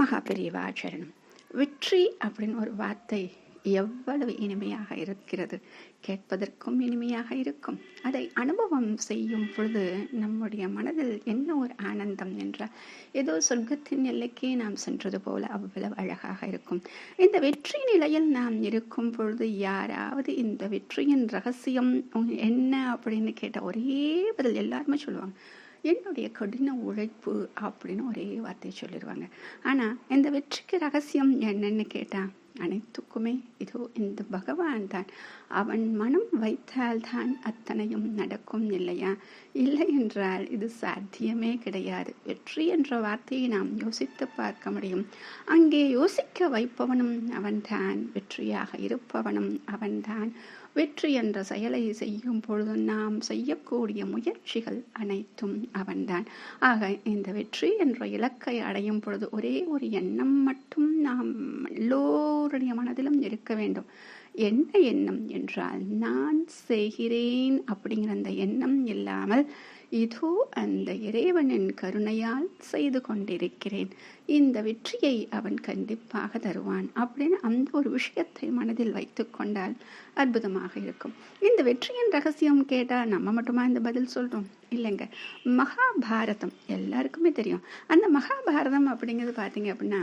மகாபெரிவாச்சரணம். வெற்றி அப்படின்னு ஒரு வார்த்தை எவ்வளவு இனிமையாக இருக்கிறது? கேட்பதற்கும் இனிமையாக இருக்கும். அதை அனுபவம் செய்யும் பொழுது நம்முடைய மனதில் என்ன ஒரு ஆனந்தம் என்றால் ஏதோ சொர்க்கத்தின் எல்லைக்கே நாம் சென்றது போல அவ்வளவு அழகாக இருக்கும். இந்த வெற்றி நிலையில் நாம் இருக்கும் பொழுது யாராவது இந்த வெற்றியின் ரகசியம் என்ன அப்படின்னு கேட்ட ஒரே பதில் எல்லாருமே சொல்லுவாங்க. என்னுடைய கடின உழைப்பு அப்படின்னு ஒரே வார்த்தையை சொல்லிடுவாங்க. ஆனால் இந்த வெற்றிக்கு ரகசியம் என்னன்னு கேட்டால் அனைத்துக்குமே இதோ இந்த பகவான் தான். அவன் மனம் வைத்தால்தான் அத்தனையும் நடக்கும் இல்லையா? இல்லை என்றால் இது சாத்தியமே கிடையாது. வெற்றி என்ற வார்த்தையை நாம் யோசித்து பார்க்க முடியும். அங்கே யோசிக்க வைப்பவனும் அவன்தான். வெற்றியாக இருப்பவனும் அவன்தான். வெற்றி என்ற செயலை செய்யும் பொழுது நாம் செய்யக்கூடிய முயற்சிகள் அனைத்தும் அவன்தான். ஆக இந்த வெற்றி என்ற இலக்கை அடையும் பொழுது ஒரே ஒரு எண்ணம் மட்டும் நாம் எல்லோருடைய மனதிலும் இருக்க வேண்டும். என்ன எண்ணம் என்றால் நான் செய்கிறேன் அப்படிங்கிற அந்த எண்ணம் இல்லாமல் இதோ அந்த இறைவனின் கருணையால் செய்து கொண்டிருக்கிறேன். இந்த வெற்றியை அவன் கண்டிப்பாக தருவான் அப்படின்னு அந்த ஒரு விஷயத்தை மனதில் வைத்து கொண்டால் அற்புதமாக இருக்கும். இந்த வெற்றியின் ரகசியம் கேட்டால் நம்ம மட்டுமா இந்த பதில் சொல்கிறோம் இல்லைங்க. மகாபாரதம் எல்லாருக்குமே தெரியும். அந்த மகாபாரதம் அப்படிங்கிறது பார்த்தீங்க அப்படின்னா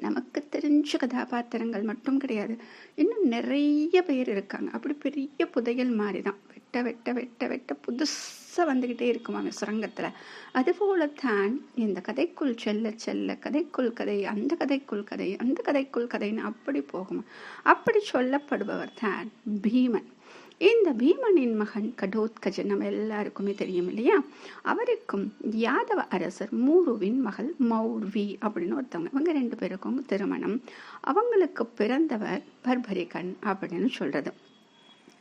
நமக்கு தெரிஞ்ச கதாபாத்திரங்கள் மட்டும் கிடையாது. இன்னும் நிறைய பேர் இருக்காங்க. அப்படி பெரிய புதையல் மாதிரி தான் வெட்ட வெட்ட வெட்ட வெட்ட புதுசாக வந்துக்கிட்டே இருக்குமாங்க சுரங்கத்தில். அதுபோலத்தான் இந்த கதைக்குள் செல்ல செல்ல கதைக்குள் கதை அந்த கதைக்குள் கதை அந்த கதைக்குள் கதைன்னு அப்படி போகுமா. அப்படி சொல்லப்படுபவர் தான் பீமன். இந்த பீமனின் மகன் கடோத்கஜன் நம்ம எல்லாருக்குமே தெரியும் இல்லையா? அவருக்கும் யாதவ அரசர் மூருவின் மகள் மௌர்வி அப்படின்னு ஒருத்தவங்க. இவங்க ரெண்டு பேருக்கும் திருமணம். அவங்களுக்கு பிறந்தவர் பர்பரிகன் அப்படின்னு சொல்றது.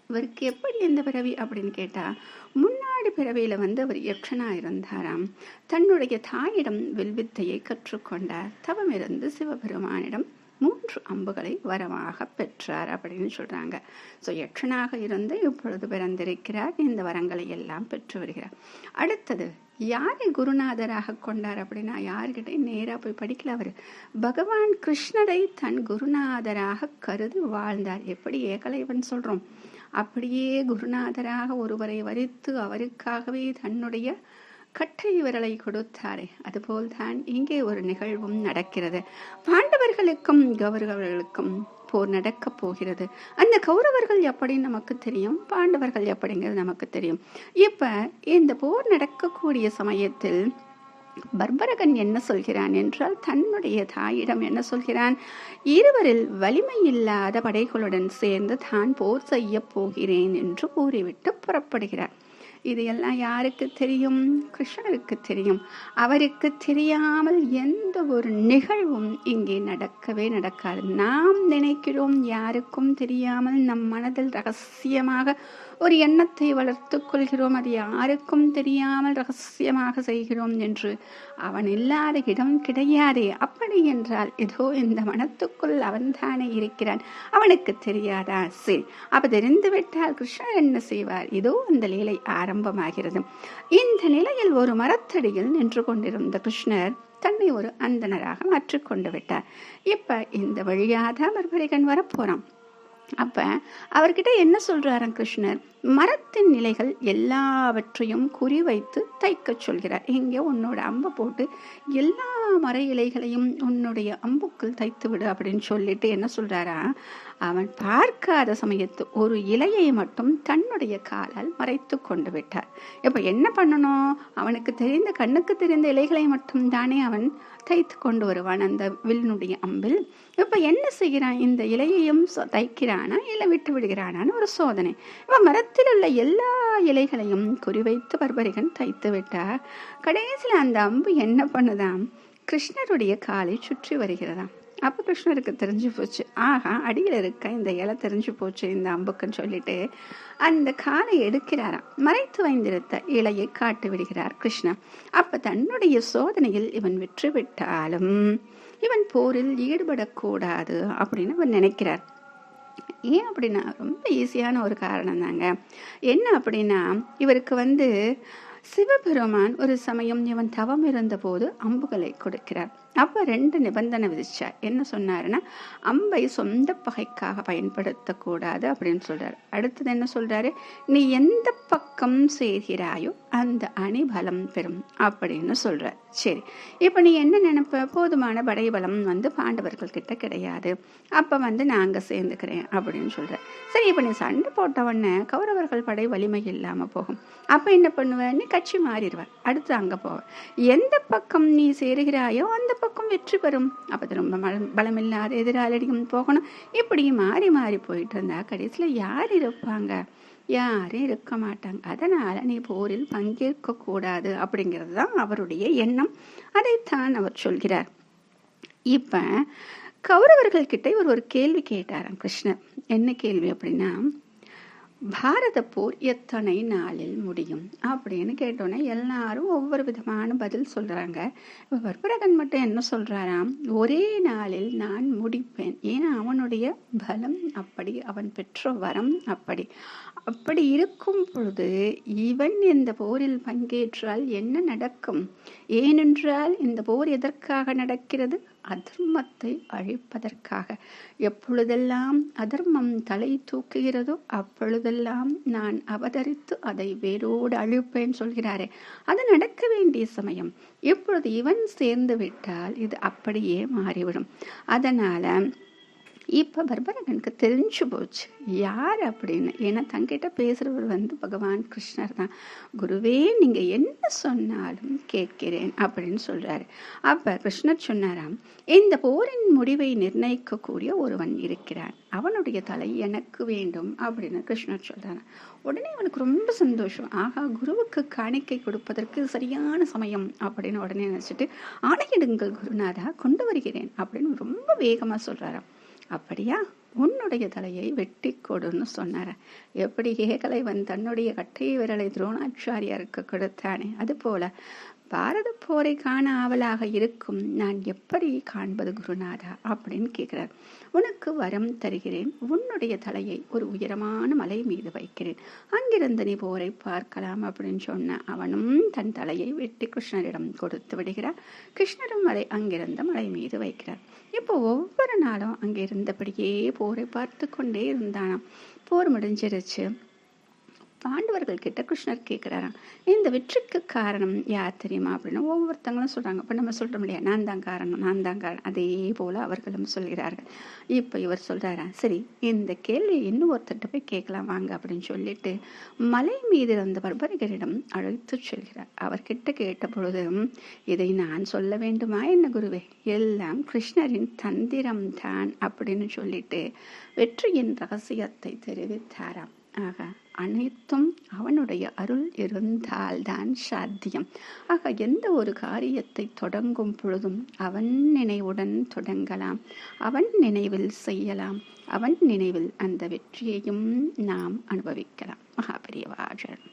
இவருக்கு எப்படி எந்த பிறவி அப்படின்னு கேட்டால் முன்னாடி பிறவியில் வந்து அவர் யக்ஷனா இருந்தாராம். தன்னுடைய தாயிடம் வில்வித்தையை கற்றுக்கொண்டார். தவமிருந்து சிவபெருமானிடம் மூன்று அம்புகளை வரமாக பெற்றார் அப்படின்னு சொல்றாங்க. ஸோ யக்ஷனாக இருந்து இப்பொழுது பிறந்திருக்கிறார். இந்த வரங்களை எல்லாம் பெற்று வருகிறார். அடுத்தது யாரை குருநாதராக கொண்டார் அப்படின்னா யாருக்கிட்டையும் நேராக போய் படிக்கல அவர். பகவான் கிருஷ்ணரை தன் குருநாதராக கருதி வாழ்ந்தார். எப்படி ஏகலைவன் சொல்றோம்? அப்படியே குருநாதராக ஒருவரை வரித்து அவருக்காகவே தன்னுடைய கட்டை விரலை கொடுத்தாரே. அதுபோல்தான் இங்கே ஒரு நிகழ்வும் நடக்கிறது. பாண்டவர்களுக்கும் கௌரவர்களுக்கும் போர் நடக்க போகிறது. அந்த கௌரவர்கள் எப்படி நமக்கு தெரியும்? பாண்டவர்கள் எப்படிங்கிறது நமக்கு தெரியும். இப்ப இந்த போர் நடக்கக்கூடிய சமயத்தில் பர்பரகன் என்ன சொல்கிறான் என்றால் தன்னுடைய தாயிடம் என்ன சொல்கிறான்? இருவரில் வலிமை இல்லாத படைகளுடன் சேர்ந்து தான் போர் செய்ய போகிறேன் என்று கூறிவிட்டு புறப்படுகிறார். இது எல்லாம் யாருக்கு தெரியும்? கிருஷ்ணருக்கு தெரியும். அவருக்கு தெரியாமல் எந்த ஒரு நிகழ்வும் இங்கே நடக்கவே நடக்காது. நாம் நினைக்கிறோம் யாருக்கும் தெரியாமல் நம் மனதில் ரகசியமாக ஒரு எண்ணத்தை வளர்த்து கொள்கிறோம். அது யாருக்கும் தெரியாமல் ரகசியமாக செய்கிறோம் என்று அவன் இல்லாத இடம் கிடையாதே. அப்படி என்றால் ஏதோ இந்த மனத்துக்குள் அவன்தானே இருக்கிறான். அவனுக்கு தெரியாதா? சரி அப்ப தெரிந்துவிட்டால் கிருஷ்ணர் என்ன செய்வார்? இதோ அந்த லீலை ஆரம்பமாகிறது. இந்த நிலையில் ஒரு மரத்தடியில் நின்று கொண்டிருந்த கிருஷ்ணர் தன்னை ஒரு அந்தனராக மாற்றிக்கொண்டு விட்டார். இப்ப இந்த வழியாதான் மறுபடிகன் வரப்போறான் அப்ப அவர்கிட்ட என்ன சொல்றாராம் கிருஷ்ணர்? மரத்தின் நிலைகள் எல்லாவற்றையும் குறிவைத்து தைக்க சொல்கிறார். இங்கே உன்னோட அம்பை போட்டு எல்லா மர இலைகளையும் உன்னுடைய அம்புக்குள் தைத்து விடு அப்படின்னு சொல்லிட்டு என்ன சொல்றாரா? அவன் பார்க்காத சமயத்து ஒரு இலையை மட்டும் தன்னுடைய காலால் மறைத்து கொண்டு விட்டார். இப்போ என்ன பண்ணணும்? அவனுக்கு தெரிந்த கண்ணுக்கு தெரிந்த இலைகளை மட்டும் தானே அவன் தைத்து கொண்டு வருவான் அந்த வில்லினுடைய அம்பில். இப்போ என்ன செய்கிறான்? இந்த இலையையும் தைக்கிறானா? இல்லை விட்டு விடுகிறானான்னு ஒரு சோதனை. இப்போ மரத்தில் உள்ள எல்லா இலைகளையும் குறிவைத்து பர்பரிகன் தைத்து விட்டார் கடைசியில் அந்த அம்பு என்ன பண்ணுதான் கிருஷ்ணருடைய காலை சுற்றி வருகிறதாம் அப்போ கிருஷ்ணருக்கு தெரிஞ்சு போச்சு. ஆகா அடியில் இருக்க இந்த இலை தெரிஞ்சு போச்சு இந்த அம்புக்குன்னு சொல்லிட்டு அந்த காலை எடுக்கிறாராம். மறைத்து வைந்திருந்த இலையை காட்டு விடுகிறார் கிருஷ்ணன் அப்போ தன்னுடைய சோதனையில் இவன் வெற்றி விட்டாலும் இவன் போரில் ஈடுபடக்கூடாது அப்படின்னு அவன் நினைக்கிறார். ஏன் அப்படின்னா ரொம்ப ஈஸியான ஒரு காரணம் தாங்க என்ன அப்படின்னா இவருக்கு வந்து சிவபெருமான் ஒரு சமயம் இவன் தவம் இருந்தபோது அம்புகளை கொடுக்கிறார். அப்போ ரெண்டு நிபந்தனை விதிச்சார் என்ன சொன்னாருன்னா அம்பை சொந்த பகைக்காக பயன்படுத்தக்கூடாது அப்படின்னு சொல்கிறார் அடுத்தது என்ன சொல்றாரு? நீ எந்த பக்கம் செய்கிறாயோ அந்த அணி பலம் பெறும் அப்படின்னு சொல்கிறார் சரி இப்போ நீ என்ன நினைப்ப? போதுமான படைபலம் வந்து பாண்டவர்கள் கிட்ட கிடையாது. அப்போ வந்து நாங்கள் சேர்ந்துக்கிறேன் அப்படின்னு சொல்ற சரி இப்போ நீ சண்டை போட்டவொடனே கௌரவர்கள் படை வலிமை இல்லாமல் போகும். அப்போ என்ன பண்ணுவ? நீ கட்சி மாறிடுவ. அடுத்து அங்கே போவ. எந்த பக்கம் நீ சேருகிறாயோ அந்த பக்கம் வெற்றி பெறும். அப்போ ரொம்ப பலமில்லாத எதிராளியும் போகணும். இப்படி மாறி மாறி போயிட்டு இருந்தா கடைசியில் யார் இருப்பாங்க? யாரும் இருக்க மாட்டாங்க. அதனால் நீ போரில் பங்கேற்கக்கூடாது அப்படிங்கிறது தான் அவருடைய எண்ணம். அதைத்தான் அவர் சொல்கிறார். இப்போ கௌரவர்கள்கிட்ட இவர் ஒரு கேள்வி கேட்டாராம் கிருஷ்ணர். என்ன கேள்வி அப்படின்னா பாரத போர் எத்தனை நாளில் முடியும் அப்படின்னு கேட்டோன்னே எல்லாரும் ஒவ்வொரு விதமான பதில் சொல்கிறாங்க வர்பரகன் மட்டும் என்ன சொல்கிறாராம் ஒரே நாளில் நான் முடிப்பேன். ஏன்னா அவனுடைய பலம் அப்படி அவன் பெற்ற வரம் அப்படி. அப்படி இருக்கும் பொழுது இவன் இந்த போரில் பங்கேற்றால் என்ன நடக்கும்? ஏனென்றால் இந்த போர் எதற்காக நடக்கிறது? அதர்மத்தை அழிப்பதற்காக. எப்பொழுதெல்லாம் அதர்மம் தலை தூக்குகிறதோ அப்பொழுதெல்லாம் நான் அவதரித்து அதை வேரோடு அழிப்பேன் சொல்கிறாரே. அது நடக்க வேண்டிய சமயம். இப்பொழுது இவன் சேர்ந்து விட்டால் இது அப்படியே மாறிவிடும். அதனால இப்போ பர்பரகனுக்கு தெரிஞ்சு போச்சு. யார் அப்படின்னு? ஏன்னா தங்கிட்ட பேசுகிறவர் வந்து பகவான் கிருஷ்ணர் தான். குருவே நீங்கள் என்ன சொன்னாலும் கேட்கிறேன் அப்படின்னு சொல்கிறாரு அப்போ கிருஷ்ணர் சொன்னாராம் இந்த போரின் முடிவை நிர்ணயிக்கக்கூடிய ஒருவன் இருக்கிறான். அவனுடைய தலை எனக்கு வேண்டும் அப்படின்னு கிருஷ்ணர் சொல்கிறான் உடனே அவனுக்கு ரொம்ப சந்தோஷம். ஆகா குருவுக்கு காணிக்கை கொடுப்பதற்கு சரியான சமயம் அப்படின்னு உடனே நினச்சிட்டு ஆணையிடுங்கள் குருநாதா கொண்டு வருகிறேன் அப்படின்னு ரொம்ப வேகமாக சொல்கிறாராம் அப்படியா? உன்னுடைய தலையை வெட்டி கொடுன்னு சொன்னார. எப்படி ஏகலைவன் தன்னுடைய கட்டை விரலை துரோணாச்சாரியாருக்கு கொடுத்தானே? அதுபோல பாரத போரை காண ஆவலாக இருக்கும் நான் எப்படி காண்பது குருநாதா அப்படின்னு கேட்கிறார். உனக்கு வரம் தருகிறேன். உன்னுடைய தலையை ஒரு உயரமான மலை மீது வைக்கிறேன். அங்கிருந்து நீ போரை பார்க்கலாம் அப்படின்னு சொன்ன அவனும் தன் தலையை வெட்டி கிருஷ்ணரிடம் கொடுத்து விடுகிறார். கிருஷ்ணரும் மலை அங்கிருந்த மலை மீது வைக்கிறார். இப்போ ஒவ்வொரு நாளும் அங்கே இருந்தபடியே போரை பார்த்து கொண்டே இருந்தானாம். போர் முடிஞ்சிருச்சு. பாண்டவர்கள் கிட்ட கிருஷ்ணர் கேட்குறாராம் இந்த வெற்றிக்கு காரணம் யார் தெரியுமா அப்படின்னு ஒவ்வொருத்தங்களும் சொல்கிறாங்க இப்போ நம்ம சொல்கிறோம் இல்லையா? நான் தான் காரணம் நான் தான் காரணம். அதே போல் அவர்களும் சொல்கிறார்கள். இப்போ இவர் சொல்கிறாரா சரி இந்த கேள்வி இன்னும் ஒருத்தர்கிட்ட போய் கேட்கலாம் வாங்க அப்படின்னு சொல்லிட்டு மலை மீது இருந்த பர்பரிகரிடம் அழைத்து சொல்கிறார். அவர்கிட்ட கேட்ட பொழுது இதை நான் சொல்ல வேண்டுமா என்ன குருவே? எல்லாம் கிருஷ்ணரின் தந்திரம் தான் அப்படின்னு சொல்லிட்டு வெற்றியின் ரகசியத்தை தெரிவித்தாராம். ஆக அனைத்தும் அவனுடைய அருள் இருந்தால்தான் சாத்தியம். ஆக எந்த ஒரு காரியத்தை தொடங்கும் பொழுதும் அவன் நினைவுடன் தொடங்கலாம். அவன் நினைவில் செய்யலாம். அவன் நினைவில் அந்த வெற்றியையும் நாம் அனுபவிக்கலாம். மகாபெரியவாஜன்